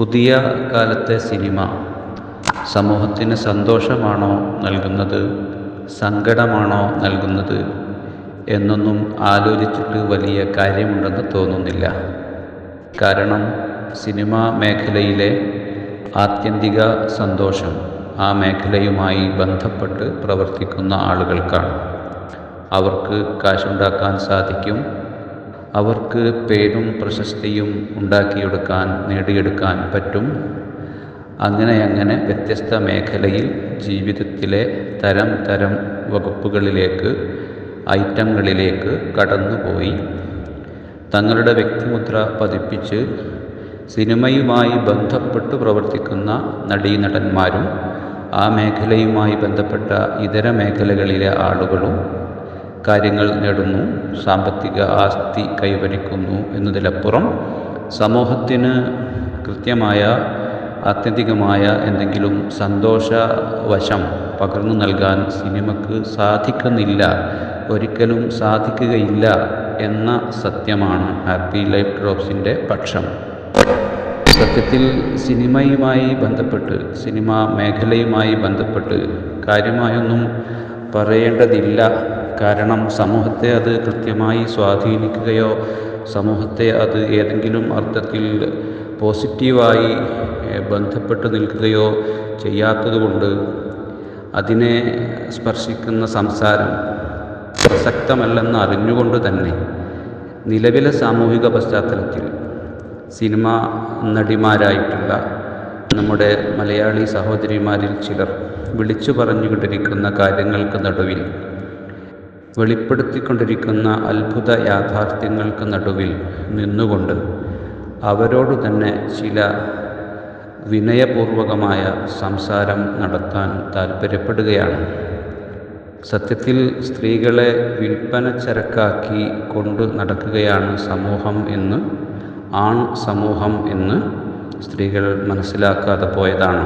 പുതിയ കാലത്തെ സിനിമ സമൂഹത്തിന് സന്തോഷമാണോ നൽകുന്നത്? സങ്കടമാണോ നൽകുന്നത്? എന്നൊന്നും ആലോചിച്ചിട്ട് വലിയ കാര്യമുണ്ടെന്ന് തോന്നുന്നില്ല. കാരണം സിനിമാ മേഖലയിലെ ആത്യന്തിക സന്തോഷം ആ മേഖലയുമായി ബന്ധപ്പെട്ട് പ്രവർത്തിക്കുന്ന ആളുകൾക്കാണ്. അവർക്ക് കാശുണ്ടാക്കാൻ സാധിക്കും. അവർക്ക് പേരും പ്രശസ്തിയും ഉണ്ടാക്കിയെടുക്കാൻ നേടിയെടുക്കാൻ പറ്റും. അങ്ങനെ അങ്ങനെ വ്യത്യസ്ത മേഖലയിൽ ജീവിതത്തിലെ തരം തരം വകുപ്പുകളിലേക്ക് ഐറ്റങ്ങളിലേക്ക് കടന്നുപോയി. തങ്ങളുടെ വ്യക്തിമുദ്ര പതിപ്പിച്ച് സിനിമയുമായി ബന്ധപ്പെട്ട് പ്രവർത്തിക്കുന്ന നടീനടന്മാരും ആ മേഖലയുമായി ബന്ധപ്പെട്ട ഇതര മേഖലകളിലെ ആളുകളും കാര്യങ്ങൾ നേടുന്നു സാമ്പത്തിക ആസ്തി കൈവരിക്കുന്നു എന്നതിലപ്പുറം സമൂഹത്തിന് കൃത്യമായ ആത്യന്തികമായ എന്തെങ്കിലും സന്തോഷവശം പകർന്നു നൽകാൻ സിനിമക്ക് സാധിക്കുന്നില്ല ഒരിക്കലും സാധിക്കുകയില്ല എന്ന സത്യമാണ് ഹാപ്പി ലൈഫ് ഡ്രോപ്സിന്റെ പക്ഷം. സത്യത്തിൽ സിനിമയുമായി ബന്ധപ്പെട്ട് സിനിമാ മേഖലയുമായി ബന്ധപ്പെട്ട് കാര്യമായൊന്നും പറയേണ്ടതില്ല കാരണം സമൂഹത്തെ അത് കൃത്യമായി സ്വാധീനിക്കുകയോ സമൂഹത്തെ അത് ഏതെങ്കിലും അർത്ഥത്തിൽ പോസിറ്റീവായി ബന്ധപ്പെട്ട് നിൽക്കുകയോ ചെയ്യാത്തതുകൊണ്ട് അതിനെ സ്പർശിക്കുന്ന സംസാരം പ്രസക്തമല്ലെന്ന് അറിഞ്ഞുകൊണ്ട് തന്നെ നിലവിലെ സാമൂഹിക പശ്ചാത്തലത്തിൽ സിനിമ നടിമാരായിട്ടുള്ള നമ്മുടെ മലയാളി സഹോദരിമാരിൽ ചിലർ വിളിച്ചു പറഞ്ഞുകൊണ്ടിരിക്കുന്ന കാര്യങ്ങൾക്ക് നടുവിൽ വെളിപ്പെടുത്തിക്കൊണ്ടിരിക്കുന്ന അത്ഭുത യാഥാർത്ഥ്യങ്ങൾക്ക് നടുവിൽ നിന്നുകൊണ്ട് അവരോട് തന്നെ ചില വിനയപൂർവകമായ സംസാരം നടത്താൻ താല്പര്യപ്പെടുകയാണ് സത്യത്തിൽ സ്ത്രീകളെ വിൽപ്പന ചരക്കാക്കി കൊണ്ടു നടക്കുകയാണ് സമൂഹം എന്ന് ആൺ സമൂഹം എന്ന് സ്ത്രീകൾ മനസ്സിലാക്കാതെ പോയതാണ്.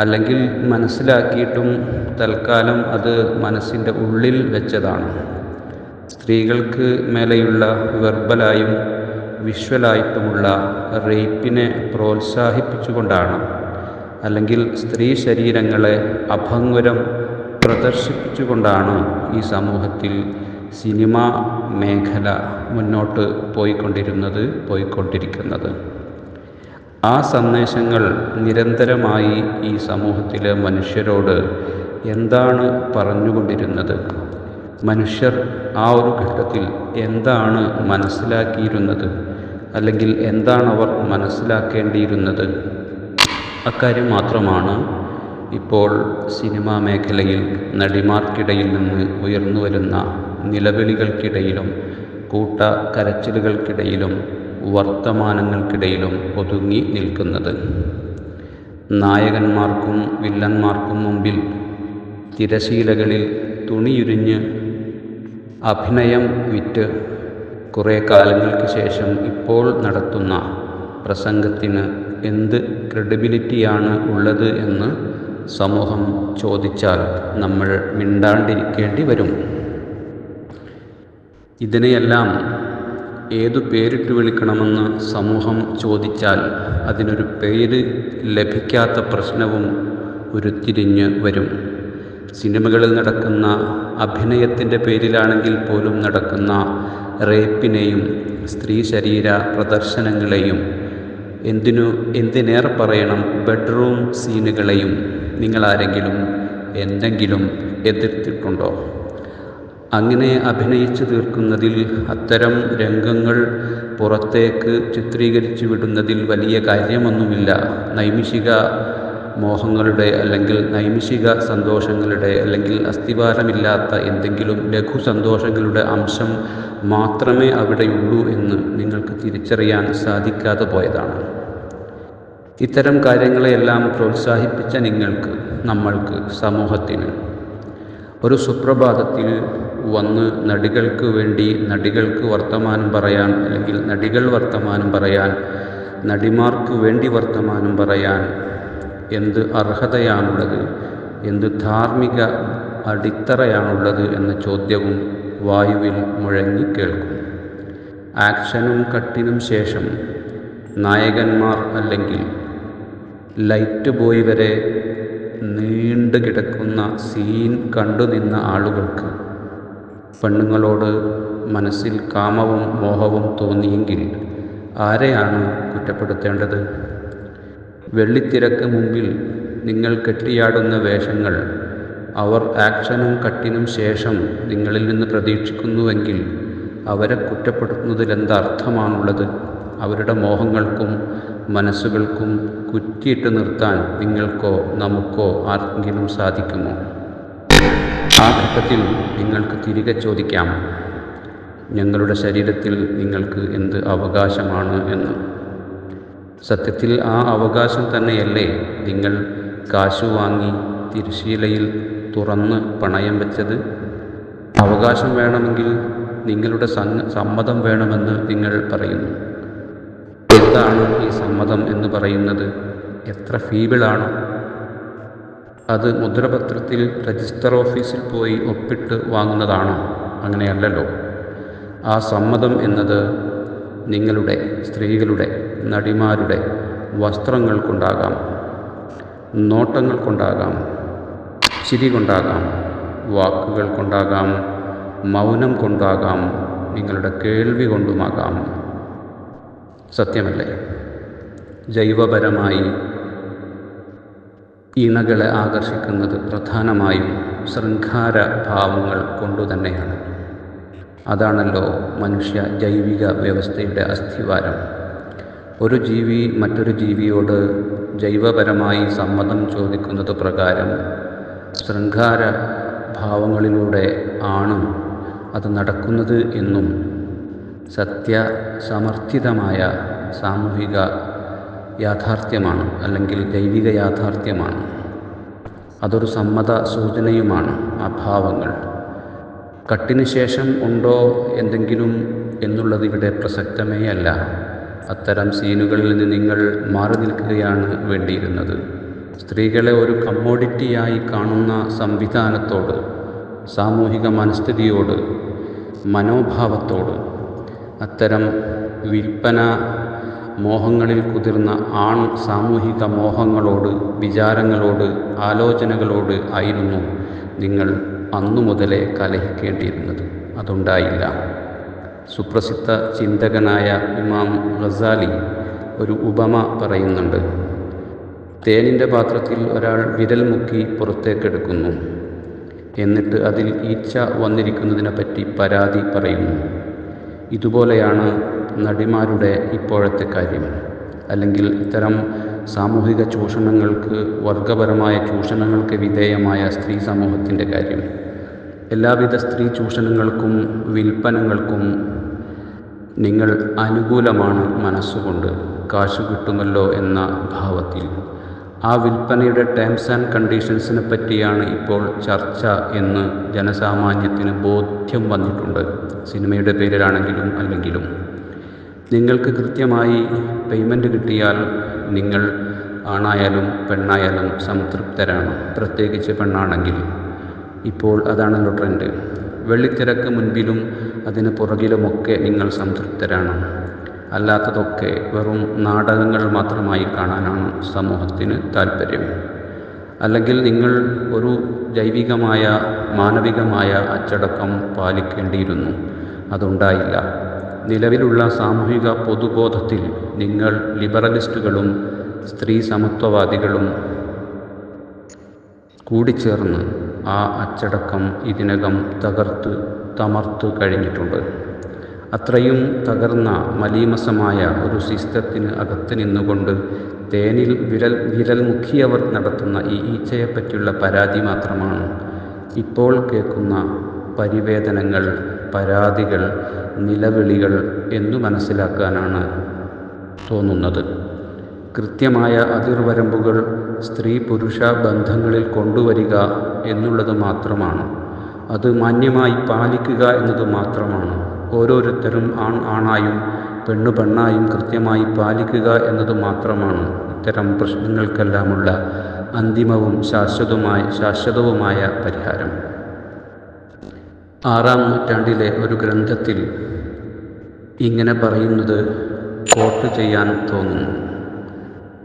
അല്ലെങ്കിൽ മനസ്സിലാക്കിയിട്ടും തൽക്കാലം അത് മനസ്സിന്റെ ഉള്ളിൽ വെച്ചതാണ്. സ്ത്രീകൾക്ക് മേലെയുള്ള വെർബലായും വിഷ്വലായിട്ടുമുള്ള റേപ്പിനെ പ്രോത്സാഹിപ്പിച്ചുകൊണ്ടാണ്. അല്ലെങ്കിൽ സ്ത്രീ ശരീരങ്ങളെ അഭംഗുരം പ്രദർശിപ്പിച്ചുകൊണ്ടാണ് ഈ സമൂഹത്തിൽ സിനിമ മേഖല മുന്നോട്ട് പോയിക്കൊണ്ടിരുന്നത് പോയിക്കൊണ്ടിരിക്കുന്നത്. ആ സന്ദേശങ്ങൾ നിരന്തരമായി ഈ സമൂഹത്തിലെ മനുഷ്യരോട് എന്താണ് പറഞ്ഞുകൊണ്ടിരുന്നത്? മനുഷ്യർ ആ ഒരു ഘട്ടത്തിൽ എന്താണ് മനസ്സിലാക്കിയിരുന്നത്? അല്ലെങ്കിൽ എന്താണ് അവർ മനസ്സിലാക്കേണ്ടിയിരുന്നത്? അക്കാര്യം മാത്രമാണ് ഇപ്പോൾ സിനിമാ മേഖലയിൽ നടിമാർക്കിടയിൽ നിന്ന് ഉയർന്നു വരുന്ന നിലവിളികൾക്കിടയിലും കൂട്ട കരച്ചിലുകൾക്കിടയിലും വർത്തമാനങ്ങൾക്കിടയിലും ഒതുങ്ങി നിൽക്കുന്നത്. നായകന്മാർക്കും വില്ലന്മാർക്കും മുമ്പിൽ തിരശീലകളിൽ തുണിയുരിഞ്ഞ് അഭിനയം വിറ്റ് കുറേ കാലങ്ങൾക്ക് ശേഷം ഇപ്പോൾ നടത്തുന്ന പ്രസംഗത്തിന് എന്ത് ക്രെഡിബിലിറ്റിയാണ് ഉള്ളത് എന്ന് സമൂഹം ചോദിച്ചാൽ നമ്മൾ മിണ്ടാണ്ടിരിക്കേണ്ടി വരും ഇതിനെയെല്ലാം ഏതു പേരിട്ട് വിളിക്കണമെന്ന് സമൂഹം ചോദിച്ചാൽ അതിനൊരു പേര് ലഭിക്കാത്ത പ്രശ്നവും ഉരുത്തിരിഞ്ഞ് വരും. സിനിമകളിൽ നടക്കുന്ന അഭിനയത്തിന്റെ പേരിലാണെങ്കിൽ പോലും നടക്കുന്ന റേപ്പിനെയും സ്ത്രീ ശരീര പ്രദർശനങ്ങളെയും എന്തിനു എന്തിനേറെ പറയണം? ബെഡ്റൂം സീനുകളെയും നിങ്ങളാരെങ്കിലും എന്തെങ്കിലും എതിർത്തിട്ടുണ്ടോ? അങ്ങനെ അഭിനയിച്ചു തീർക്കുന്നതിൽ അത്തരം രംഗങ്ങൾ പുറത്തേക്ക് ചിത്രീകരിച്ചു വിടുന്നതിൽ വലിയ കാര്യമൊന്നുമില്ല. നൈമിഷിക മോഹങ്ങളുടെ അല്ലെങ്കിൽ നൈമിഷിക സന്തോഷങ്ങളുടെ അല്ലെങ്കിൽ അസ്ഥിഭാരമില്ലാത്ത എന്തെങ്കിലും ലഘു സന്തോഷങ്ങളുടെ അംശം മാത്രമേ അവിടെയുള്ളൂ എന്ന് നിങ്ങൾക്ക് തിരിച്ചറിയാൻ സാധിക്കാതെ പോയതാണ്. ഇത്തരം കാര്യങ്ങളെയെല്ലാം പ്രോത്സാഹിപ്പിച്ച നിങ്ങൾക്ക് നമ്മൾക്ക് സമൂഹത്തിന് ഒരു സുപ്രഭാതത്തിൽ വന്ന് നടികൾക്ക് വേണ്ടി നടികൾക്ക് വർത്തമാനം പറയാൻ അല്ലെങ്കിൽ നടികൾ വർത്തമാനം പറയാൻ നടിമാർക്ക് വേണ്ടി വർത്തമാനം പറയാൻ എന്ത് അർഹതയാണുള്ളത് എന്ത് ധാർമ്മിക അടിത്തറയാണുള്ളത് എന്ന ചോദ്യവും വായുവിൽ മുഴങ്ങി കേൾക്കും. ആക്ഷനും കട്ടിനും ശേഷം നായകന്മാർ അല്ലെങ്കിൽ ലൈറ്റ് ബോയ് വരെ നീണ്ടു കിടക്കുന്ന സീൻ കണ്ടുനിന്ന ആളുകൾക്ക് പെണ്ണുങ്ങളോട് മനസ്സിൽ കാമവും മോഹവും തോന്നിയെങ്കിൽ ആരെയാണ് കുറ്റപ്പെടുത്തേണ്ടത്? വെള്ളിത്തിരക്ക് മുമ്പിൽ നിങ്ങൾ കെട്ടിയാടുന്ന വേഷങ്ങൾ അവർ ആക്ഷനും കട്ടിനും ശേഷം നിങ്ങളിൽ നിന്ന് പ്രതീക്ഷിക്കുന്നുവെങ്കിൽ അവരെ കുറ്റപ്പെടുത്തുന്നതിൽ എന്തർത്ഥമാണുള്ളത് അവരുടെ മോഹങ്ങൾക്കും മനസ്സുകൾക്കും കുറ്റിയിട്ട് നിർത്താൻ നിങ്ങൾക്കോ നമുക്കോ ആർക്കെങ്കിലും സാധിക്കുമോ? ആ ഘട്ടത്തിൽ നിങ്ങൾക്ക് തിരികെ ചോദിക്കാം. ഞങ്ങളുടെ ശരീരത്തിൽ നിങ്ങൾക്ക് എന്ത് അവകാശമാണ് എന്ന്. സത്യത്തിൽ ആ അവകാശം തന്നെയല്ലേ നിങ്ങൾ കാശു വാങ്ങി തിരുശീലയിൽ തുറന്ന് പണയം വെച്ചത്? അവകാശം വേണമെങ്കിൽ നിങ്ങളുടെ സമ്മതം വേണമെന്ന് നിങ്ങൾ പറയുന്നു. എന്താണ് ഈ സമ്മതം എന്ന് പറയുന്നത്? എത്ര ഫീബിളാണ്? അത് മുദ്രപത്രത്തിൽ രജിസ്റ്റർ ഓഫീസിൽ പോയി ഒപ്പിട്ട് വാങ്ങുന്നതാണോ? അങ്ങനെയല്ലല്ലോ. ആ സമ്മതം എന്നത് നിങ്ങളുടെ സ്ത്രീകളുടെ നടിമാരുടെ വസ്ത്രങ്ങൾ കൊണ്ടാകാം നോട്ടങ്ങൾ കൊണ്ടാകാം ചിരി കൊണ്ടാകാം വാക്കുകൾ കൊണ്ടാകാം മൗനം കൊണ്ടാകാം നിങ്ങളുടെ കേൾവി കൊണ്ടുമാകാം. സത്യമല്ലേ? ജൈവപരമായി ഇണകളെ ആകർഷിക്കുന്നത് പ്രധാനമായും ശൃംഖാര ഭാവങ്ങൾ കൊണ്ടുതന്നെയാണ്. അതാണല്ലോ മനുഷ്യ ജൈവിക വ്യവസ്ഥയുടെ അസ്ഥിവാരം. ഒരു ജീവി മറ്റൊരു ജീവിയോട് ജൈവപരമായി സമ്മതം ചോദിക്കുന്നത് പ്രകാരം ശൃംഖാര ഭാവങ്ങളിലൂടെ ആണ് അത് നടക്കുന്നത് എന്നും സത്യസമർത്ഥിതമായ സാമൂഹിക യാഥാർത്ഥ്യമാണ് അല്ലെങ്കിൽ ദൈവിക യാഥാർത്ഥ്യമാണ്. അതൊരു സമ്മത സൂചനയുമാണ് ആ ഭാവങ്ങൾ. കട്ടിന് ശേഷം ഉണ്ടോ എന്തെങ്കിലും എന്നുള്ളത് ഇവിടെ പ്രസക്തമേ അല്ല. അത്തരം സീനുകളിൽ നിന്ന് നിങ്ങൾ മാറി നിൽക്കുകയാണ് വേണ്ടിയിരുന്നത്. സ്ത്രീകളെ ഒരു കമ്മോഡിറ്റിയായി കാണുന്ന സംവിധാനത്തോട് സാമൂഹിക മനസ്ഥിതിയോട് മനോഭാവത്തോട് അത്തരം വിൽപ്പന മോഹങ്ങളിൽ കുതിർന്ന ആൺ സാമൂഹിക മോഹങ്ങളോട് വിചാരങ്ങളോട് ആലോചനകളോട് ആയിരുന്നു നിങ്ങൾ അന്നു മുതലേ കലഹിക്കേണ്ടിയിരുന്നത്. അതുണ്ടായില്ല. സുപ്രസിദ്ധ ചിന്തകനായ ഇമാം ഗസാലി ഒരു ഉപമ പറയുന്നുണ്ട്. തേനിന്റെ പാത്രത്തിൽ ഒരാൾ വിരൽ മുക്കി പുറത്തേക്കെടുക്കുന്നു. എന്നിട്ട് അതിൽ ഈച്ച വന്നിരിക്കുന്നതിനെപ്പറ്റി പരാതി പറയുന്നു. ഇതുപോലെയാണ് നടിമാരുടെ ഇപ്പോഴത്തെ കാര്യം. അല്ലെങ്കിൽ ഇത്തരം സാമൂഹിക ചൂഷണങ്ങൾക്ക് വർഗപരമായ ചൂഷണങ്ങൾക്ക് വിധേയമായ സ്ത്രീ സമൂഹത്തിന്റെ കാര്യം. എല്ലാവിധ സ്ത്രീ ചൂഷണങ്ങൾക്കും വിൽപ്പനങ്ങൾക്കും നിങ്ങൾ അനുകൂലമാണ് മനസ്സുകൊണ്ട് കാശ് കിട്ടുമല്ലോ എന്ന ഭാവത്തിൽ. ആ വിൽപ്പനയുടെ ടേംസ് ആൻഡ് കണ്ടീഷൻസിനെ പറ്റിയാണ് ഇപ്പോൾ ചർച്ച എന്ന് ജനസാമാന്യത്തിന് ബോധ്യം വന്നിട്ടുണ്ട്. സിനിമയുടെ പേരിലാണെങ്കിലും അല്ലെങ്കിലും. നിങ്ങൾക്ക് കൃത്യമായി പേയ്മെന്റ് കിട്ടിയാൽ നിങ്ങൾ ആണായാലും പെണ്ണായാലും സംതൃപ്തരാണ്. പ്രത്യേകിച്ച് പെണ്ണാണെങ്കിൽ. ഇപ്പോൾ അതാണല്ലോ ട്രെൻഡ് വെള്ളിത്തിരക്ക് മുൻപിലും അതിന് പുറകിലുമൊക്കെ നിങ്ങൾ സംതൃപ്തരാണ്. അല്ലാത്തതൊക്കെ വെറും നാടകങ്ങൾ മാത്രമായി കാണാനാണ് സമൂഹത്തിന് താല്പര്യം അല്ലെങ്കിൽ നിങ്ങൾ ഒരു ജൈവികമായ മാനവികമായ അച്ചടക്കം പാലിക്കേണ്ടിയിരുന്നു. അതുണ്ടായില്ല. നിലവിലുള്ള സാമൂഹിക പൊതുബോധത്തിൽ നിങ്ങൾ ലിബറലിസ്റ്റുകളും സ്ത്രീ സമത്വവാദികളും കൂടിച്ചേർന്ന് ആ അച്ചടക്കം ഇതിനകം തകർത്ത് തമർത്തു കഴിഞ്ഞിട്ടുണ്ട്. അത്രയും തകർന്ന മലീമസമായ ഒരു സിസ്റ്റത്തിന് അകത്ത് നിന്നുകൊണ്ട് തേനിൽ വിരൽ വിരൽ മുഖിയവർ നടത്തുന്ന ഈ ഈച്ചയെപ്പറ്റിയുള്ള പരാതി മാത്രമാണ്. ഇപ്പോൾ കേൾക്കുന്ന പരിവേദനങ്ങൾ പരാതികൾ നിലവിളികൾ എന്നു മനസ്സിലാക്കാനാണ് തോന്നുന്നത്. കൃത്യമായ അതിർവരമ്പുകൾ സ്ത്രീ പുരുഷ ബന്ധങ്ങളിൽ കൊണ്ടുവരിക എന്നുള്ളത് മാത്രമാണ്. അത് മാന്യമായി പാലിക്കുക എന്നത് മാത്രമാണ്. ഓരോരുത്തരും ആൺ ആണായും പെണ്ണു പെണ്ണായും കൃത്യമായി പാലിക്കുക എന്നത് മാത്രമാണ്. ഇത്തരം പ്രശ്നങ്ങൾക്കെല്ലാമുള്ള അന്തിമവും ശാശ്വതവുമായ ശാശ്വതവുമായ പരിഹാരം. ആറാം നൂറ്റാണ്ടിലെ ഒരു ഗ്രന്ഥത്തിൽ ഇങ്ങനെ പറയുന്നത് കോട്ട് ചെയ്യാൻ തോന്നുന്നു.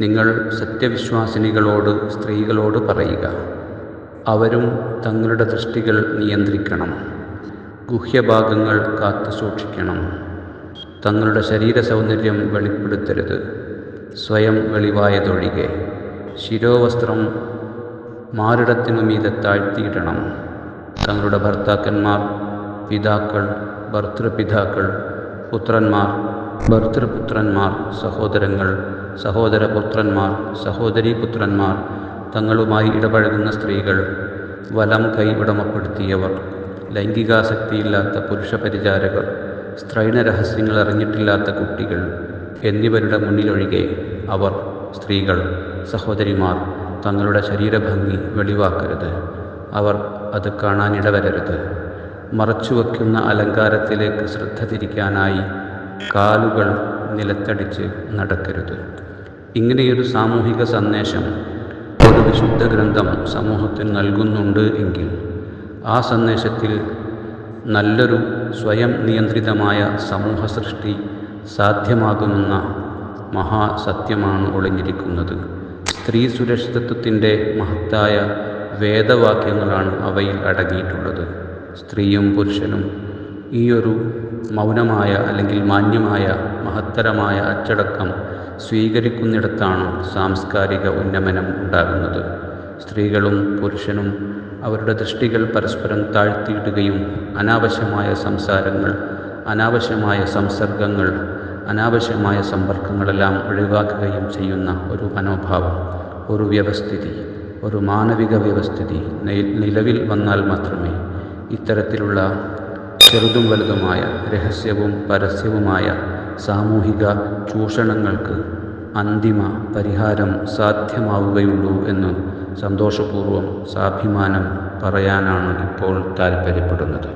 നിങ്ങൾ സത്യവിശ്വാസിനികളോട് സ്ത്രീകളോട് പറയുക. അവരും തങ്ങളുടെ ദൃഷ്ടികൾ നിയന്ത്രിക്കണം. ഗുഹ്യഭാഗങ്ങൾ കാത്തു സൂക്ഷിക്കണം. തങ്ങളുടെ ശരീര സൗന്ദര്യം വെളിപ്പെടുത്തരുത്. സ്വയം വെളിവായതൊഴികെ. ശിരോവസ്ത്രം മാറിടത്തിനു മീതെ താഴ്ത്തിയിടണം. തങ്ങളുടെ ഭർത്താക്കന്മാർ പിതാക്കൾ ഭർത്തൃപിതാക്കൾ പുത്രന്മാർ ഭർത്തൃപുത്രന്മാർ സഹോദരങ്ങൾ സഹോദരപുത്രന്മാർ സഹോദരീപുത്രന്മാർ തങ്ങളുമായി ഇടപഴകുന്ന സ്ത്രീകൾ വലം കൈ ഉടമപ്പെടുത്തിയവർ ലൈംഗികാസക്തിയില്ലാത്ത പുരുഷ പരിചാരകർ സ്ത്രൈണ രഹസ്യങ്ങൾ അറിഞ്ഞിട്ടില്ലാത്ത കുട്ടികൾ എന്നിവരുടെ മുന്നിലൊഴികെ അവർ സ്ത്രീകൾ സഹോദരിമാർ തങ്ങളുടെ ശരീരഭംഗി വെളിവാക്കരുത്. അവർ അത് കാണാനിടവരരുത്. മറച്ചുവെക്കുന്ന അലങ്കാരത്തിലേക്ക് ശ്രദ്ധ തിരിക്കാനായി കാലുകൾ നിലത്തടിച്ച് നടക്കരുത്. ഇങ്ങനെയൊരു സാമൂഹിക സന്ദേശം ഒരു വിശുദ്ധ ഗ്രന്ഥം സമൂഹത്തിന് നൽകുന്നുണ്ട് എങ്കിൽ ആ സന്ദേശത്തിൽ നല്ലൊരു സ്വയം നിയന്ത്രിതമായ സമൂഹ സൃഷ്ടി സാധ്യമാകുന്ന മഹാസത്യമാണ് ഒളിഞ്ഞിരിക്കുന്നത്. സ്ത്രീ സുരക്ഷിതത്വത്തിന്റെ മഹത്തായ വേദവാക്യങ്ങളാണ് അവയിൽ അടങ്ങിയിട്ടുള്ളത്. സ്ത്രീയും പുരുഷനും ഈ ഒരു മൗനമായ അല്ലെങ്കിൽ മാന്യമായ മഹത്തരമായ അച്ചടക്കം സ്വീകരിക്കുന്നിടത്താണ് സാംസ്കാരിക ഉന്നമനം ഉണ്ടാകുന്നത്. സ്ത്രീകളും പുരുഷനും അവരുടെ ദൃഷ്ടികൾ പരസ്പരം താഴ്ത്തിയിടുകയും അനാവശ്യമായ സംസാരങ്ങൾ അനാവശ്യമായ സംസർഗങ്ങൾ അനാവശ്യമായ സമ്പർക്കങ്ങളെല്ലാം ഒഴിവാക്കുകയും ചെയ്യുന്ന ഒരു മനോഭാവം ഒരു വ്യവസ്ഥിതി. ഒരു മാനവിക വ്യവസ്ഥിതി നിലവിൽ വന്നാൽ മാത്രമേ ഇത്തരത്തിലുള്ള ചെറുതും വലുതുമായ രഹസ്യവും പരസ്യവുമായ സാമൂഹിക ചൂഷണങ്ങൾക്ക് അന്തിമ പരിഹാരം സാധ്യമാവുകയുള്ളൂ എന്ന് സന്തോഷപൂർവം സാഭിമാനം പറയാനാണ് ഇപ്പോൾ താൽപ്പര്യപ്പെടുന്നത്.